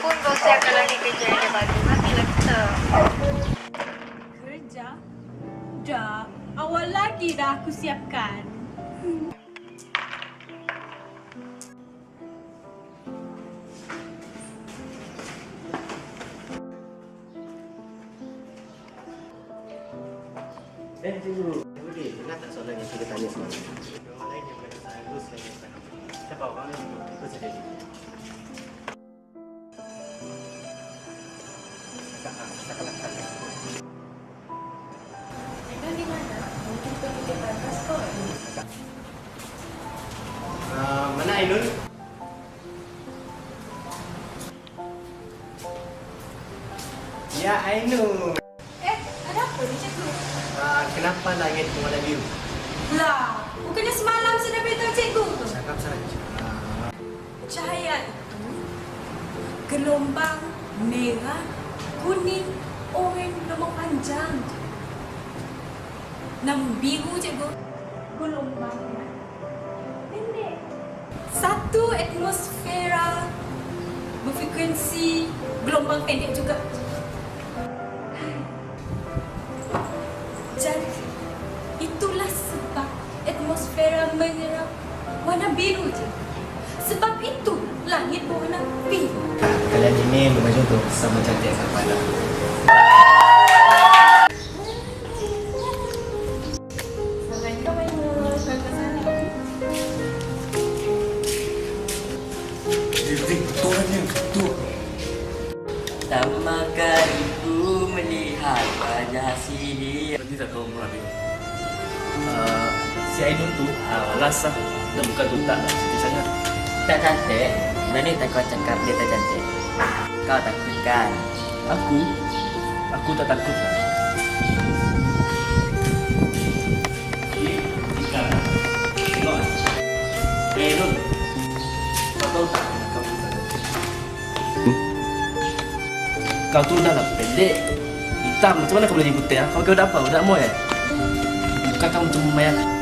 pun bos saya akan lagi kerja yang dia bagi Mati kita Kerja? Dah, awal lagi dah aku siapkan Eh, cikgu. Budi, dengar tak soalan yang kita tanya semalam? Orang lain yang saya, lu saya yang. Siapa orang yang berada? Ah, mana Ainul? Ya, Ainul. Eh, ada apa ni cikgu? Ah, kenapa langit warna biru? Lah, bukannya semalam sudah beritahu cikgu tu. Cakap saja. Cahaya itu gelombang merah, kuning, oranye, gelombang panjang. Namun biru cikgu, gelombangnya pendek. Satu atmosfera berfrekuensi gelombang pendek juga. Jadi, itulah sebab atmosfera menyerap warna biru je. Sebab itu langit berwarna biru. Kalian ini memang jodoh sama cantik sama pandang. Pertama kali ku melihat wajah sini Nanti tak tahu mula dia. Uh, si Ainul tu uh, rasa dan bukan tu tak lah cantik sangat. Tak cantik Berani tak kau cakap dia tak cantik Kau takut kan Aku, aku tak takut lah. Tengok lah. Eh, Nun. Kau tahu tak Kau tu dah lah pendek. Hitam, macam mana kau boleh jadi putih? ah? Kau kau dah apa? Budak moy eh? Bukan kau macam mayat.